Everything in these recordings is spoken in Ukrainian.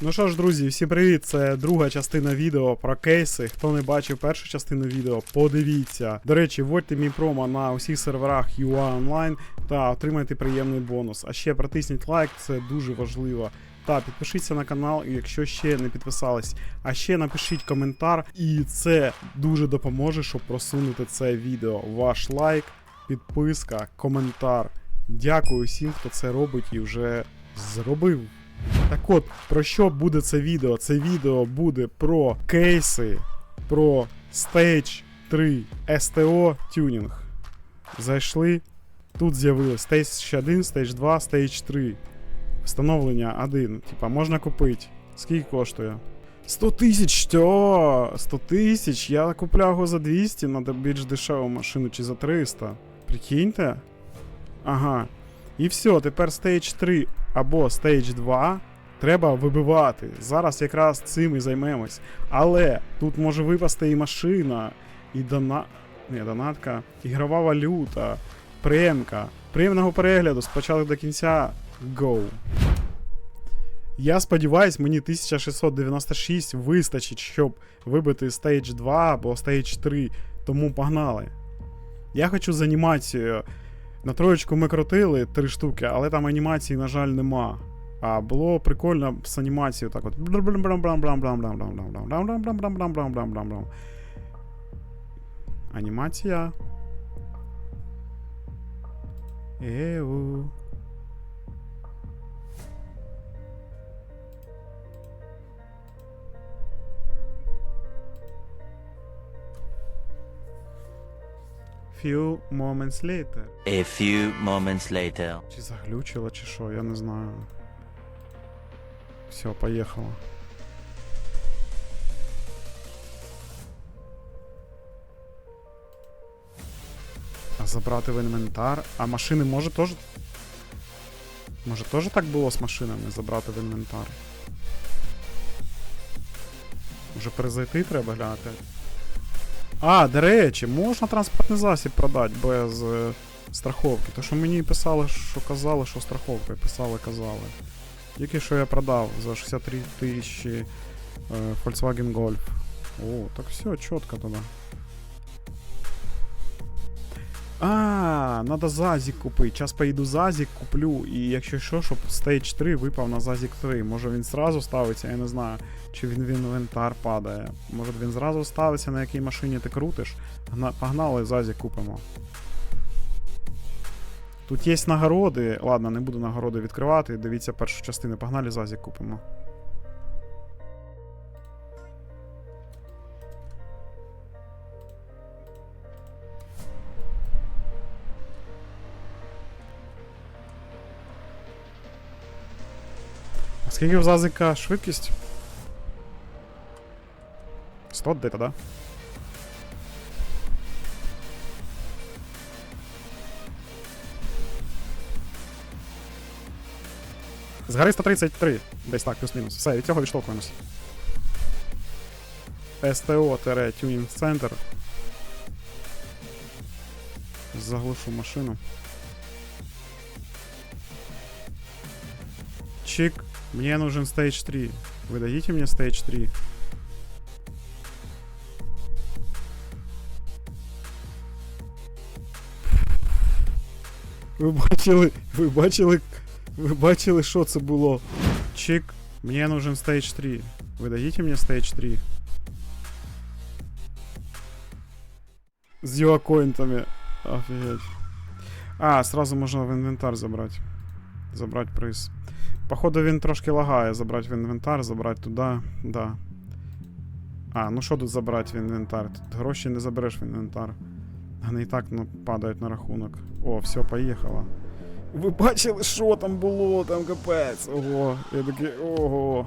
Ну що ж, друзі, всім привіт! Це друга частина відео про кейси. Хто не бачив першу частину відео, подивіться. До речі, вводьте мій промо на усіх серверах UA Online та отримайте приємний бонус. А ще протисніть лайк, це дуже важливо. Та підпишіться на канал, якщо ще не підписались. А ще напишіть коментар, і це дуже допоможе, щоб просунути це відео. Ваш лайк, підписка, коментар. Дякую всім, хто це робить і вже зробив. Так от, про що буде це відео? Це відео буде про кейси, про Stage 3 STO тюнінг. Зайшли. Тут з'явилось Stage 1, Stage 2, Stage 3. Встановлення 1. Типа, можна купити. Скільки коштує? 100 тисяч, що? 100 тисяч? Я купляв його за 200, треба більш дешеву машину чи за 300. Прикиньте? Ага. І все, тепер Stage 3 або Stage 2 треба вибивати. Зараз якраз цим і займемось. Але тут може випасти і машина, і дона... Ні, донатка, ігрова валюта, премка. Приємного перегляду спочатку до кінця. Go. Я сподіваюсь, мені 1696 вистачить, щоб вибити Stage 2 або Stage 3. Тому погнали. Я хочу з анімацією. На троєчку ми крутили три штуки, але там анімації, на жаль, нема. А було прикольно з анімацією так от. Анімація. Еу. Few moments later. A few moments later. Чи заглючило, чи що, я не знаю. Все, поїхало. А забрати в інвентар. А машини може теж. Може теж так було з машинами забрати в інвентар? Може перезайти треба глянути? А, до речі, можна транспортний засіб продати без е, страховки. То що мені писали, що казали, що страховка. Писали, казали. Тільки що я продав за 63 тисячі е, Volkswagen Golf. О, так все, чітко тоді. А, надо Зазік купити. Зараз поїду Зазік, куплю, і якщо що, щоб Stage 3 випав на Зазік 3. Може він зразу ставиться, я не знаю, чи він в інвентар падає. Може він зразу ставиться, на якій машині ти крутиш. Погнали, Зазік купимо. Тут є нагороди. Ладно, не буду нагороди відкривати. Дивіться першу частину. Погнали, Зазік купимо. Скільки в Зазика швидкість? 100 де-то, да? Згори 133, десь так, плюс-мінус. Все, від цього відштовхуємось. СТО-Тюнінг Центр. Заглушу машину. Чик, мне нужен стейдж 3. Вы дадите мне стейдж 3? Ви бачили, ви бачили, ви бачили, що це було? Чик, мне нужен стейдж 3. Вы дадите мне стейдж 3? З юакоинтами. Офигеть. А, сразу можна в інвентар забрати. Забрати приз. Походу він трошки лагає забрати в інвентар, забрати туди, да. А, ну що тут забрати в інвентар? Тут гроші не забереш в інвентар. Вони і так ну, падають на рахунок. О, все, поїхало. Ви бачили, що там було, там капець. Ого, я такий, ого.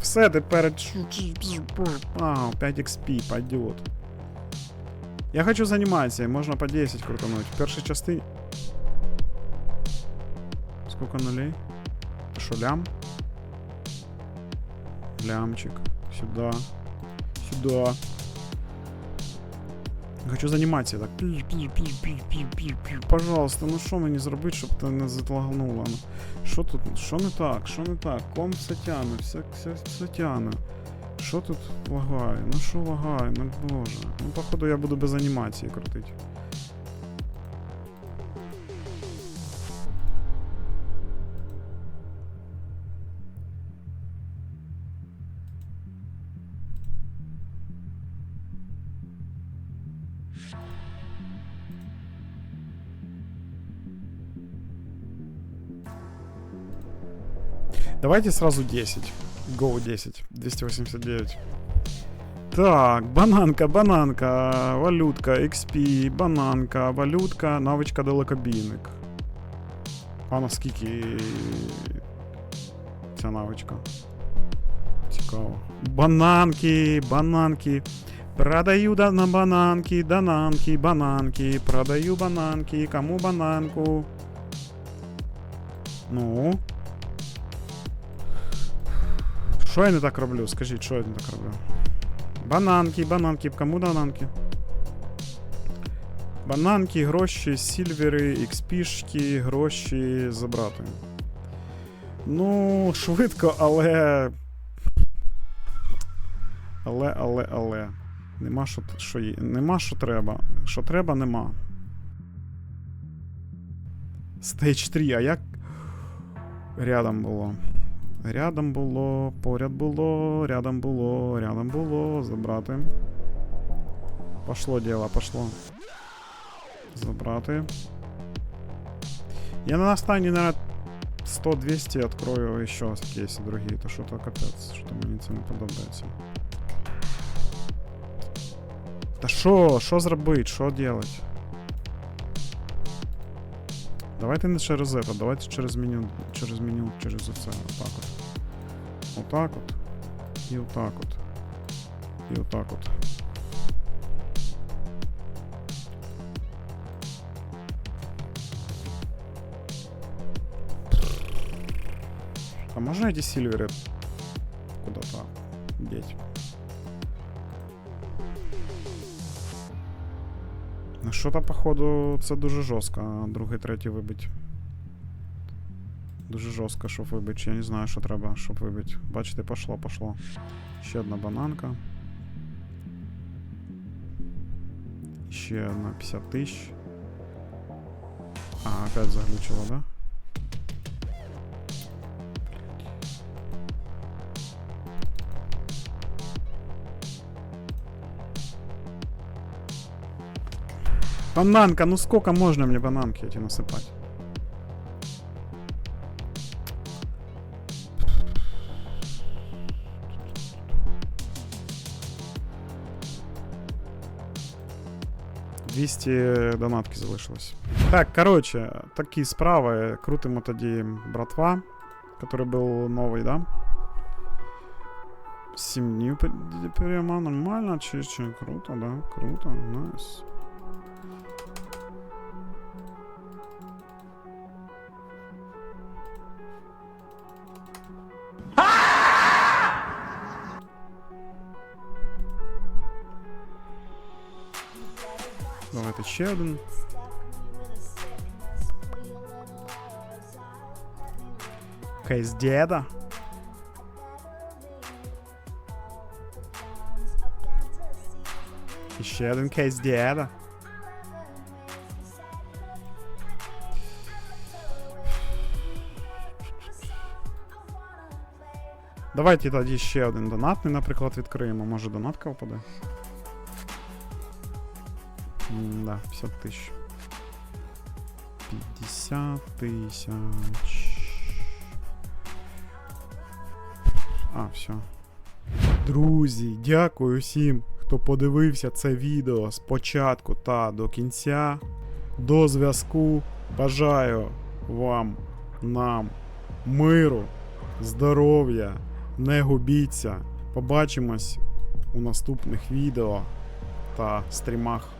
Все, тепер. А, 5 XP пойдет. Я хочу з анімацією, можна по 10 крутануть. В першій частині. Сколько нулей? Что, лям? Лямчик. Сюда. Сюда. Хочу з анімації так. Пожалуйста, ну що мені зробити, щоб ти не затлагнуло? Ну, тут? Що не так? Що не так? Ком все тяне, все, все, все тяне. Що тут лагає? Ну що лагає? Ну боже. Ну походу я буду без анімації крутити. Давайте сразу 10. Go 10. 289. Так, бананка, бананка, валютка, XP, бананка, валютка, навичка далекобійник. А наскільки ця навичка? Цікаво. Бананки, бананки. Продаю да на бананки, дананки, бананки. Продаю бананки. Кому бананку? Ну. Що я не так роблю? Скажіть, що я не так роблю? Бананки, бананки, кому бананки? Бананки, гроші, сільвери, XP-шки, гроші забрати. Ну, швидко, але. Але, але, але. Нема що, що є. Нема що треба. Що треба, нема. Стейдж 3, а як. Рядом було. Рядом було, поряд було, рядом було, рядом було. Забрати. Пошло діло, пошло. Забрати. Я на останній, наверное, 100-200 открою еще кейси другие. То що то капець, що то мені це не подобається. Та що? Що зробить? Що делать? Давайте не через это, давайте через меню, через меню, через оце, отак от. Отак от. І отак от. І отак от. А можно эти сильверы куда-то деть? Ну що-то, походу, це дуже жорстко, другий, третій вибить. Дуже жорстко, щоб вибить. Я не знаю, що треба, щоб вибить. Бачите, пошло, пошло. Ще одна бананка. Ще одна 50 тисяч. А, опять заглючило, да? Бананка, ну сколько можно мне бананки эти насыпать? Двісті донатки залишилось. Так, короче, такі справи. Крутимо тоді братва, который был новый, да? 7 днів пе- прямо нормально, чи, чи круто, да? Круто, найс. Давайте ще один. Кейс деда. І ще один кейс деда. Давайте тоді ще один донатний, наприклад, відкриємо. Може донатка впаде? Да, 50 тысяч. 50 тысяч. А, все. Друзі, дякую всім, хто подивився це відео спочатку та до кінця. До зв'язку. Бажаю вам, нам, миру, здоров'я, не губіться. Побачимось у наступних відео та стрімах.